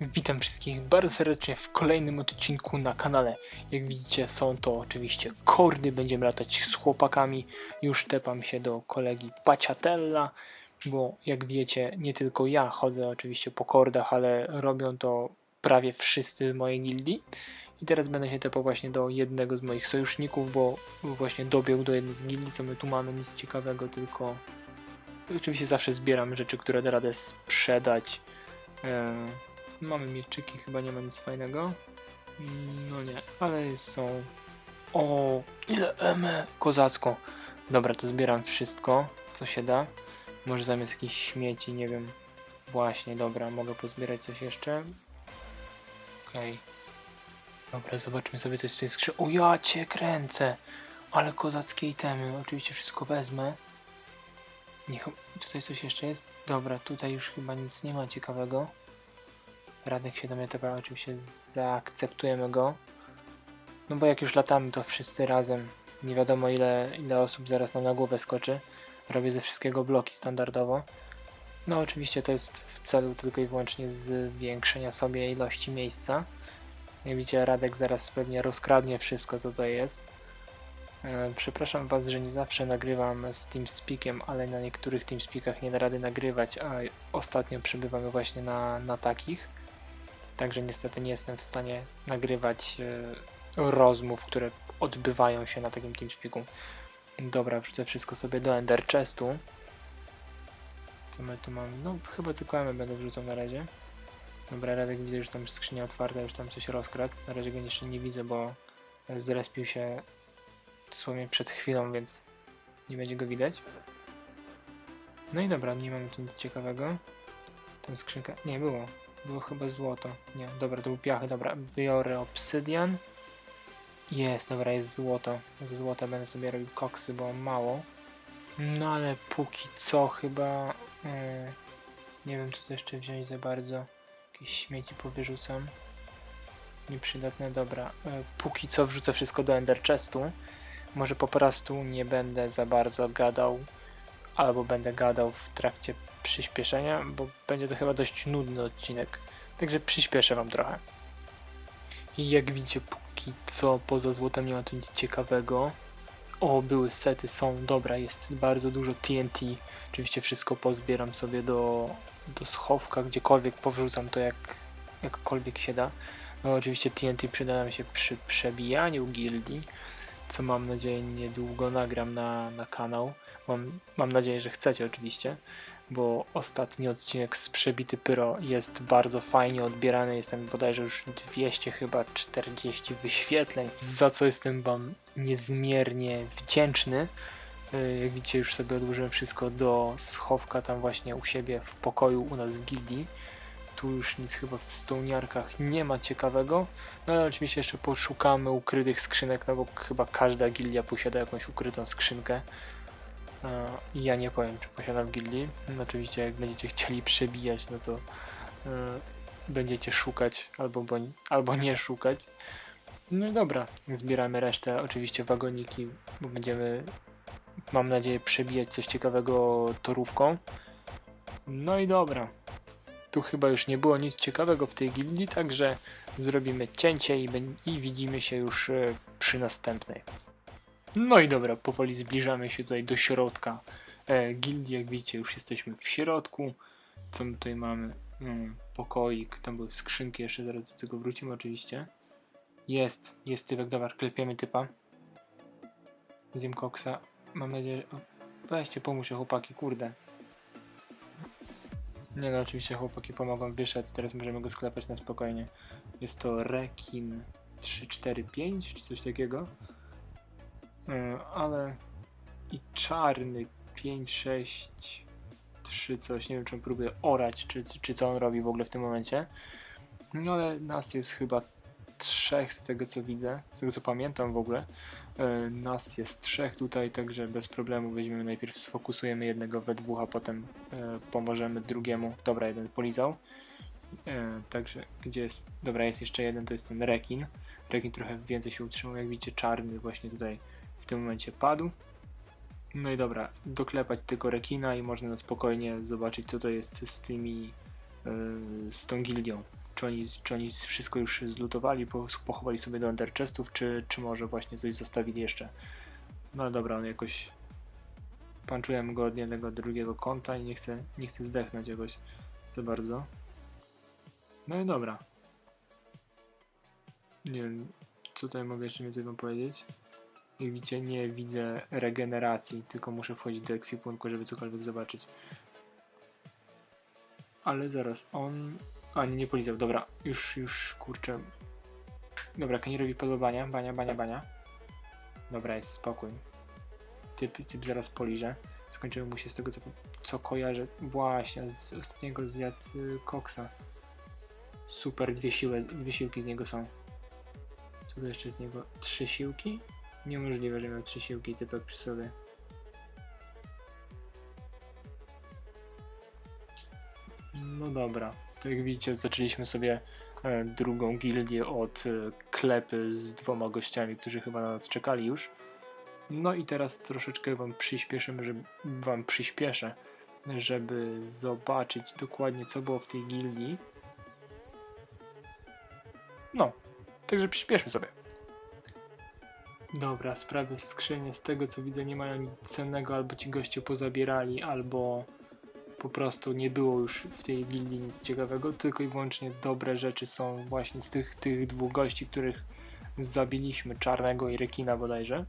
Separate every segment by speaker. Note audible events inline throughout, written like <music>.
Speaker 1: Witam wszystkich bardzo serdecznie w kolejnym odcinku na kanale. Jak widzicie są to oczywiście kordy, będziemy latać z chłopakami. Już tepam się do kolegi Paciatella, bo jak wiecie nie tylko ja chodzę oczywiście po kordach, ale robią to prawie wszyscy z mojej gildii. I teraz będę się tepał właśnie do jednego z moich sojuszników, bo właśnie dobiegł do jednej z gildii, co my tu mamy, nic ciekawego, tylko oczywiście zawsze zbieram rzeczy, które da radę sprzedać. E, Mamy mieczyki, chyba nie ma nic fajnego. No nie, ale są. O, ile eme! Kozacko. Dobra, to zbieram wszystko, co się da. Może zamiast jakichś śmieci, nie wiem. Właśnie, dobra, mogę pozbierać coś jeszcze. Okej. Dobra, zobaczmy sobie coś z tej skrzy. O, ja cię kręcę! Ale kozackie itemy. Oczywiście wszystko wezmę. Niech... Tutaj coś jeszcze jest? Dobra, tutaj już chyba nic nie ma ciekawego. Radek się do mnie oczywiście zaakceptujemy go. No bo jak już latamy, to wszyscy razem. Nie wiadomo ile, ile osób zaraz nam na głowę skoczy. Robię ze wszystkiego bloki standardowo. No oczywiście to jest w celu tylko i wyłącznie zwiększenia sobie ilości miejsca. Jak widzicie, Radek zaraz pewnie rozkradnie wszystko, co tutaj jest. E, Przepraszam Was, że nie zawsze nagrywam z TeamSpeakiem, ale na niektórych TeamSpeakach nie da rady nagrywać, a ostatnio przybywamy właśnie na, na takich. Także niestety nie jestem w stanie nagrywać e, rozmów, które odbywają się na takim TeamSpeaku. Dobra, wrzucę wszystko sobie do Ender Chestu. Co my tu mamy? No chyba tylkoemy będę wrzucał na razie. Dobra, Radek widzę, że tam skrzynia otwarta, już tam coś rozkradł. Na razie go jeszcze nie widzę, bo e, zrespił się dosłownie przed chwilą, więc nie będzie go widać. No i dobra, nie mamy tu nic ciekawego. Tam skrzynka... Nie, było. Było chyba złoto. Nie, dobra, to był piach. Dobra, biorę obsydian. Jest, dobra, jest złoto. Ze złota będę sobie robił koksy, bo mało. No ale póki co chyba... mm, nie wiem, co tu jeszcze wziąć za bardzo. Jakieś śmieci powyrzucam. Nieprzydatne, dobra. E, Póki co wrzucę wszystko do Ender Chestu. Może po prostu nie będę za bardzo gadał, albo będę gadał w trakcie przyspieszenia, bo będzie to chyba dość nudny odcinek. Także przyspieszę wam trochę. I jak widzicie, póki co poza złotem nie ma tu nic ciekawego. O, były sety, są, dobra, jest bardzo dużo TNT. Oczywiście wszystko pozbieram sobie do, do schowka, gdziekolwiek powrzucam to jak, jakkolwiek się da. No oczywiście TNT przyda nam się przy przebijaniu gildii, co mam nadzieję niedługo nagram na, na kanał. Mam, mam nadzieję, że chcecie oczywiście, bo ostatni odcinek z Przebity Pyro jest bardzo fajnie odbierany. Jestem bodajże już 200 chyba 40 wyświetleń, za co jestem wam niezmiernie wdzięczny. Yy, Jak widzicie, już sobie odłożyłem wszystko do schowka tam właśnie u siebie w pokoju u nas w gildii. Tu już nic chyba w stołniarkach nie ma ciekawego. No ale oczywiście jeszcze poszukamy ukrytych skrzynek, no bo chyba każda gildia posiada jakąś ukrytą skrzynkę. I ja nie powiem, czy posiadam gildii. Oczywiście jak będziecie chcieli przebijać, no to e, będziecie szukać albo, albo nie szukać. No i dobra, zbieramy resztę, oczywiście wagoniki, bo będziemy, mam nadzieję, przebijać coś ciekawego torówką. No i dobra. Tu chyba już nie było nic ciekawego w tej gildii, także zrobimy cięcie i, i widzimy się już e, przy następnej. No i dobra, powoli zbliżamy się tutaj do środka e, gildii. Jak widzicie, już jesteśmy w środku. Co my tutaj mamy? Mm, pokoik, tam były skrzynki, jeszcze zaraz do tego wrócimy oczywiście. Jest, jest typek, dobra, klepiemy typa. Koksa. Mam nadzieję, że... Weźcie, pomóżcie chłopaki, kurde. Nie no, oczywiście chłopaki pomogą, wyszedł, teraz możemy go sklepać na spokojnie. Jest to rekin 345 czy coś takiego. Yy, ale i czarny 5, 6, 3 coś, nie wiem czy on próbuje orać, czy, czy co on robi w ogóle w tym momencie. No ale nas jest chyba trzech z tego co widzę, z tego co pamiętam w ogóle. Yy, nas jest trzech tutaj, także bez problemu weźmiemy najpierw, sfokusujemy jednego we dwóch, a potem yy, pomożemy drugiemu. Dobra, jeden polizał. Także gdzie jest? Dobra, jest jeszcze jeden, to jest ten rekin. Rekin trochę więcej się utrzymał, jak widzicie czarny właśnie tutaj w tym momencie padł. No i dobra, doklepać tylko rekina i można na spokojnie zobaczyć co to jest z tymi, yy, z tą gildią. czy oni, czy oni wszystko już zlutowali, po- pochowali sobie do Ender Chestów, czy, czy może właśnie coś zostawili jeszcze. No dobra, on jakoś panczułem go od jednego drugiego kąta i nie chcę, nie chcę zdechnąć jakoś za bardzo. No i dobra. Nie wiem, co tutaj mogę jeszcze więcej wam powiedzieć. Widzicie, nie widzę regeneracji, tylko muszę wchodzić do ekwipunku, żeby cokolwiek zobaczyć. Ale zaraz, on... A, nie, nie polizał, dobra, już, już, kurczę. Dobra, Kanierowi podobania, bania, bania, bania. Dobra, jest spokój. Typ, typ zaraz poliże. Skończyłem mu się z tego, co, co kojarzę. Właśnie, z ostatniego zjadł y, koksa. Super, dwie, siły, dwie siłki z niego są. Co to jeszcze z niego? Trzy siłki? Niemożliwe, że miał trzy siłki typek przy sobie. No dobra, to jak widzicie zaczęliśmy sobie e, drugą gildię od e, klepy z dwoma gościami, którzy chyba na nas czekali już. No i teraz troszeczkę wam przyspieszymy, żeby wam przyspieszę, żeby zobaczyć dokładnie co było w tej gildii. No, także przyspieszmy sobie. Dobra, sprawy skrzynie z tego co widzę nie mają nic cennego, albo ci goście pozabierali, albo po prostu nie było już w tej gildii nic ciekawego, tylko i wyłącznie dobre rzeczy są właśnie z tych, tych dwóch gości, których zabiliśmy, czarnego i rekina bodajże.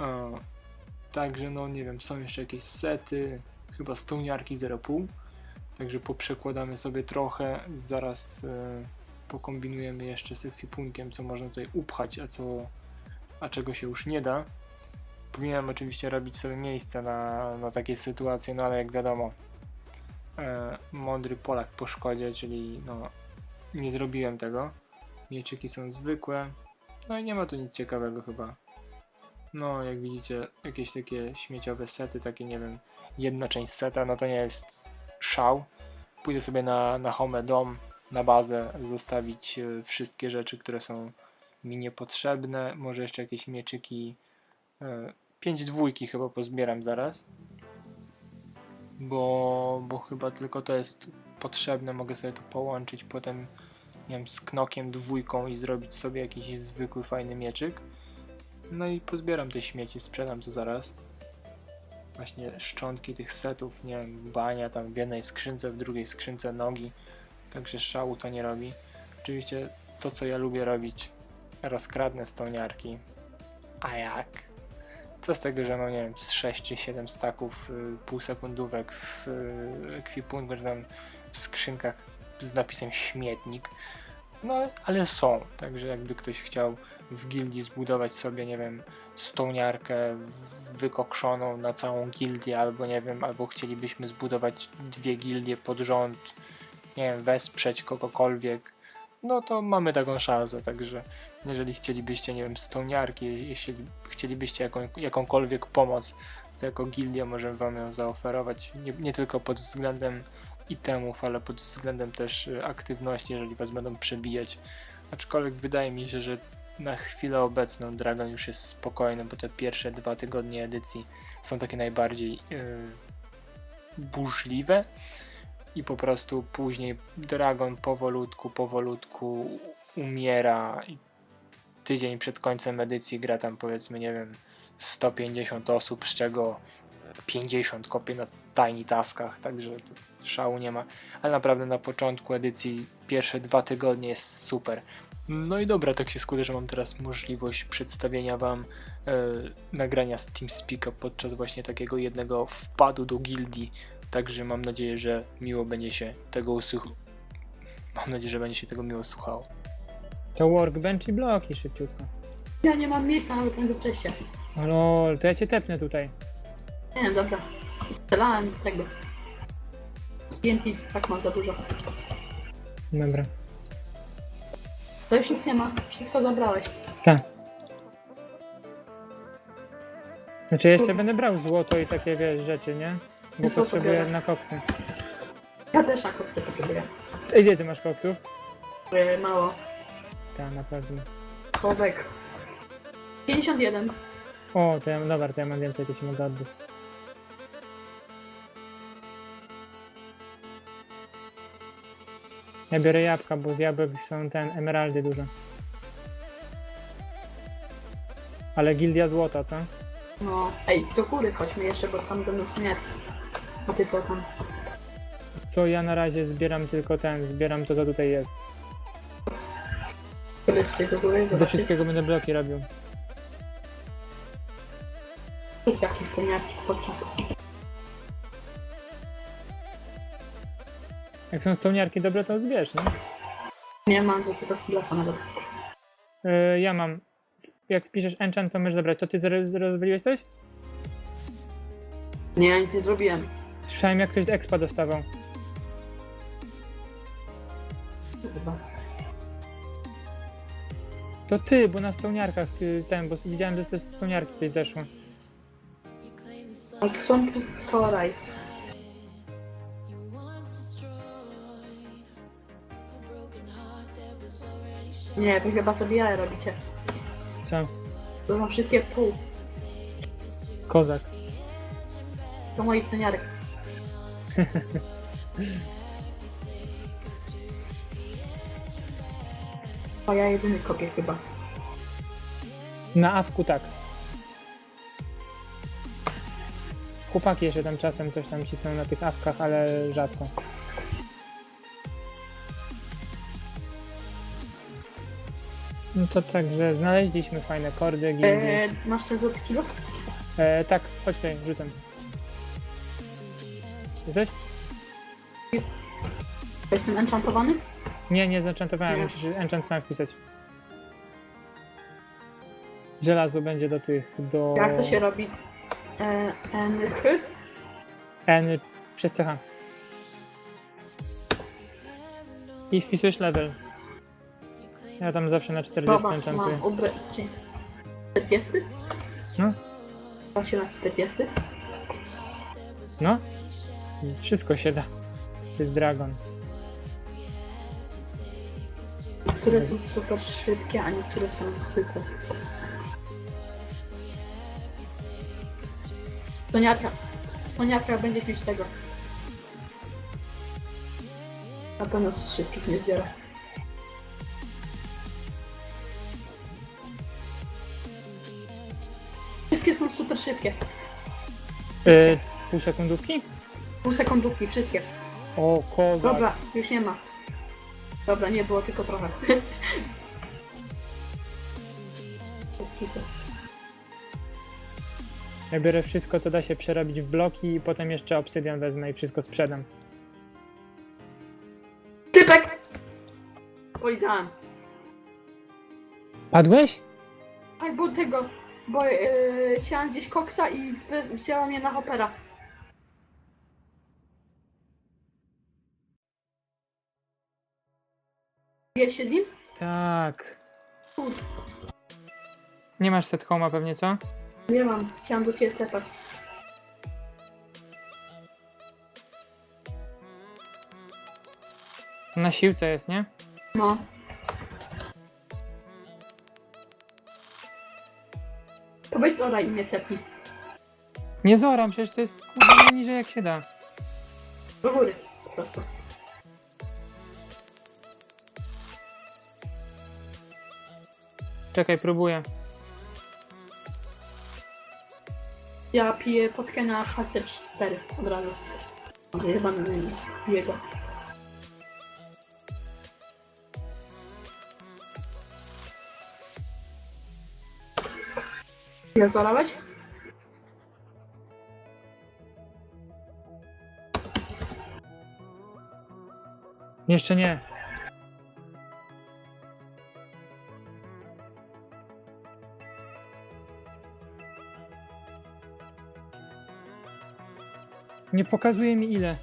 Speaker 1: E, Także no nie wiem, są jeszcze jakieś sety, chyba stołniarki 0,5, także poprzekładamy sobie trochę, zaraz e, pokombinujemy jeszcze z ekwipunkiem, co można tutaj upchać, a co, a czego się już nie da. Powinienem oczywiście robić sobie miejsce na, na takie sytuacje, no ale jak wiadomo, e, mądry Polak po szkodzie, czyli no nie zrobiłem tego. Mieczyki są zwykłe, no i nie ma tu nic ciekawego chyba. No, jak widzicie, jakieś takie śmieciowe sety, takie nie wiem, jedna część seta, no to nie jest szał. Pójdę sobie na, na home dom, na bazę, zostawić e, wszystkie rzeczy, które są mi niepotrzebne. Może jeszcze jakieś mieczyki. E, pięć dwójki chyba pozbieram zaraz. Bo, bo chyba tylko to jest potrzebne. Mogę sobie to połączyć potem, nie wiem, z knokiem dwójką i zrobić sobie jakiś zwykły, fajny mieczyk. No i pozbieram te śmieci, sprzedam to zaraz. Właśnie szczątki tych setów, nie wiem, bania tam w jednej skrzynce, w drugiej skrzynce nogi. Także szału to nie robi. Oczywiście to, co ja lubię robić, rozkradnę stoniarki. A jak? Co z tego, że mam, nie wiem, z 6 czy 7 staków y, półsekundówek w y, ekwipunku, tam w skrzynkach z napisem śmietnik. No, ale są. Także jakby ktoś chciał w gildii zbudować sobie, nie wiem, stoniarkę wykokszoną na całą gildię, albo nie wiem, albo chcielibyśmy zbudować dwie gildie pod rząd, nie wiem, wesprzeć kogokolwiek, no to mamy taką szansę, także jeżeli chcielibyście, nie wiem, stoniarki, jeśli chcielibyście jaką, jakąkolwiek pomoc, to jako gildia możemy wam ją zaoferować, nie, nie tylko pod względem itemów, ale pod względem też y, aktywności, jeżeli was będą przebijać. Aczkolwiek wydaje mi się, że na chwilę obecną Dragon już jest spokojny, bo te pierwsze dwa tygodnie edycji są takie najbardziej yy, burzliwe i po prostu później Dragon powolutku, powolutku umiera i tydzień przed końcem edycji gra tam powiedzmy, nie wiem, 150 osób, z czego 50 kopie na tiny taskach, także szału nie ma. Ale naprawdę na początku edycji pierwsze dwa tygodnie jest super. No i dobra, tak się składa, że mam teraz możliwość przedstawienia Wam e, nagrania z TeamSpeak'a podczas właśnie takiego jednego wpadu do gildii. Także mam nadzieję, że miło będzie się tego usłuch... Mam nadzieję, że będzie się tego miło słuchało.
Speaker 2: To workbench i bloki szybciutko.
Speaker 3: Ja nie mam miejsca nawet na tego przejścia.
Speaker 2: O lol, to ja cię tepnę tutaj.
Speaker 3: Nie wiem, dobra. Strzelałem z tego. TNT, tak mam za dużo.
Speaker 2: Dobra.
Speaker 3: To już nic nie ma. Wszystko zabrałeś.
Speaker 2: Tak. Znaczy jeszcze będę brał złoto i takie wiesz, rzeczy, nie? Bo potrzebuję na koksy.
Speaker 3: Ja też na koksy potrzebuję.
Speaker 2: Ej, Gdzie ty masz koksów?
Speaker 3: Potrzebuję mało.
Speaker 2: Tak, na pewno.
Speaker 3: Kowek. 51.
Speaker 2: O, to ja, dobra, to ja mam więcej, to ci mogę oddać. Ja biorę jabłka, bo z jabłek są ten emeraldy dużo. Ale gildia złota, co?
Speaker 3: No, ej, do góry chodźmy jeszcze, bo tam będą śmierć. A ty to tam.
Speaker 2: Co ja na razie zbieram tylko ten, zbieram to co tutaj jest.
Speaker 3: Podejdźcie do góry,
Speaker 2: Ze wszystkiego będę bloki robił.
Speaker 3: Jakie słomiaki chodźcie.
Speaker 2: Jak są stołniarki dobre, to zbierz, nie?
Speaker 3: Nie mam złotego kilofa nawet.
Speaker 2: Yy, ja mam. Jak wpiszesz enchant, to możesz zabrać. To ty rozwaliłeś coś?
Speaker 3: Nie, ja nic nie zrobiłem.
Speaker 2: Słyszałem jak ktoś expa dostawał. To ty, bo na stołniarkach y, ten, bo widziałem, że ze stołniarki coś zeszło.
Speaker 3: Ale to są półtoraj. Nie, wy chyba sobie jaja robicie.
Speaker 2: Co?
Speaker 3: To są wszystkie pół.
Speaker 2: Kozak.
Speaker 3: To moich seniarek. <laughs> O, ja jedyny kopię chyba.
Speaker 2: Na awku tak. Chłopaki jeszcze tam czasem coś tam cisną na tych awkach, ale rzadko. No to także znaleźliśmy fajne kordy.
Speaker 3: Eee, masz ten złoty kilo?
Speaker 2: E, tak, chodź tutaj, rzucam. Jesteś?
Speaker 3: Jestem enchantowany?
Speaker 2: Nie, nie zenchantowałem,
Speaker 3: Nie.
Speaker 2: musisz enchant sam wpisać. Żelazo będzie do tych, do...
Speaker 3: Jak to się robi? Eee, NH?
Speaker 2: N przez CH. I wpisujesz level. Ja tam zawsze na 40
Speaker 3: Dobra,
Speaker 2: enchantuję.
Speaker 3: mam ubrać. 40?
Speaker 2: No,
Speaker 3: się na 40?
Speaker 2: no. Wszystko się da. To jest dragon.
Speaker 3: Niektóre są super szybkie, a niektóre są zwykłe. Stoniarka. Stoniarka będziesz mieć tego. Na pewno z wszystkich nie zbiorę. Wszystkie są super szybkie.
Speaker 2: E, pół sekundówki?
Speaker 3: Pół sekundówki, wszystkie.
Speaker 2: O, kozak.
Speaker 3: Dobra, już nie ma. Dobra, nie było tylko trochę. <laughs> Wszystkie.
Speaker 2: Ja biorę wszystko, co da się przerobić w bloki i potem jeszcze obsydian wezmę i wszystko sprzedam.
Speaker 3: Typek! Polizałem.
Speaker 2: Padłeś?
Speaker 3: Tak, bo tego, bo yy, chciałam zjeść koksa i wy- je na hopera. Wiesz się z nim?
Speaker 2: Tak.
Speaker 3: Kur-
Speaker 2: Nie masz set homa pewnie, co?
Speaker 3: Nie mam, chciałam do ciebie tepać.
Speaker 2: Na siłce jest, nie?
Speaker 3: No. To weź zora i mnie tepnij.
Speaker 2: Nie zoram, przecież to jest kurde najniżej jak się da.
Speaker 3: Do góry, po prostu.
Speaker 2: Czekaj, próbuję.
Speaker 3: Ja piję potkę na HC4 od razu. Chyba nie piję go. Zalałeś?
Speaker 2: Jeszcze nie. Nie pokazuje mi ile.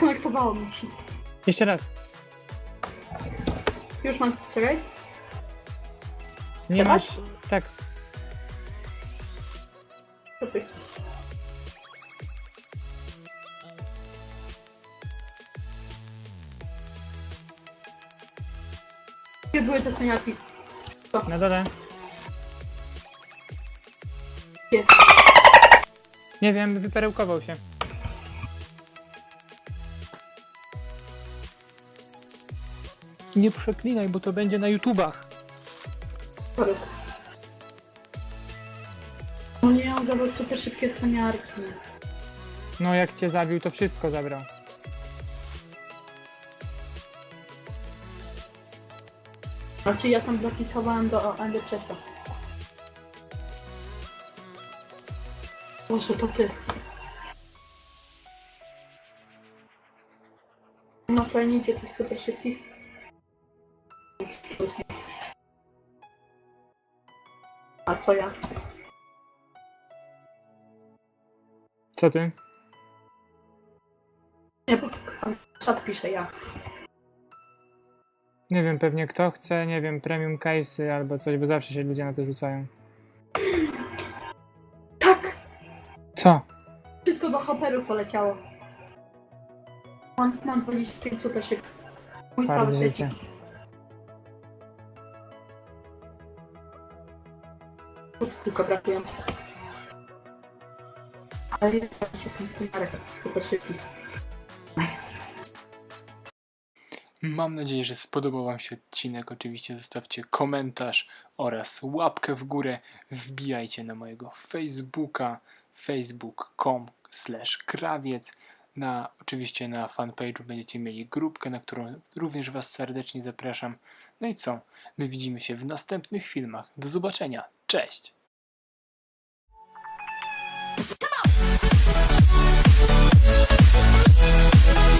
Speaker 3: Konektowało mi się.
Speaker 2: Jeszcze raz.
Speaker 3: Już mam, czekaj.
Speaker 2: Nie
Speaker 3: Teraz?
Speaker 2: masz. Tak.
Speaker 3: Jakie były te?
Speaker 2: Na dole.
Speaker 3: Jest.
Speaker 2: Nie wiem, wyperełkował się.
Speaker 1: Nie przeklinaj, bo to będzie na YouTubach.
Speaker 3: Sorry. No nie, on zabrał super szybkie seniarki.
Speaker 2: No jak cię zabił, to wszystko zabrał.
Speaker 3: Znaczy ja tam dopisowałem do NDCS-a. Boże, to ty. No to nie idzie, to jest super szybki. A co ja?
Speaker 2: Co ty?
Speaker 3: Nie, bo czat pisze ja.
Speaker 2: Nie wiem, pewnie kto chce, nie wiem, premium case'y albo coś, bo zawsze się ludzie na to rzucają.
Speaker 3: Tak!
Speaker 2: Co?
Speaker 3: Wszystko do hopperu poleciało. Mam, mam 25 super szyk. Mój cały Fajnie
Speaker 2: życie.
Speaker 3: idzie. tylko brakuje. Ale jest właśnie ten super szybki. Nice.
Speaker 1: Mam nadzieję, że spodobał Wam się odcinek. Oczywiście zostawcie komentarz oraz łapkę w górę. Wbijajcie na mojego Facebooka facebook.com krawiec. Na, oczywiście na fanpage'u będziecie mieli grupkę, na którą również Was serdecznie zapraszam. No i co? My widzimy się w następnych filmach. Do zobaczenia. Cześć!
Speaker 4: Come on.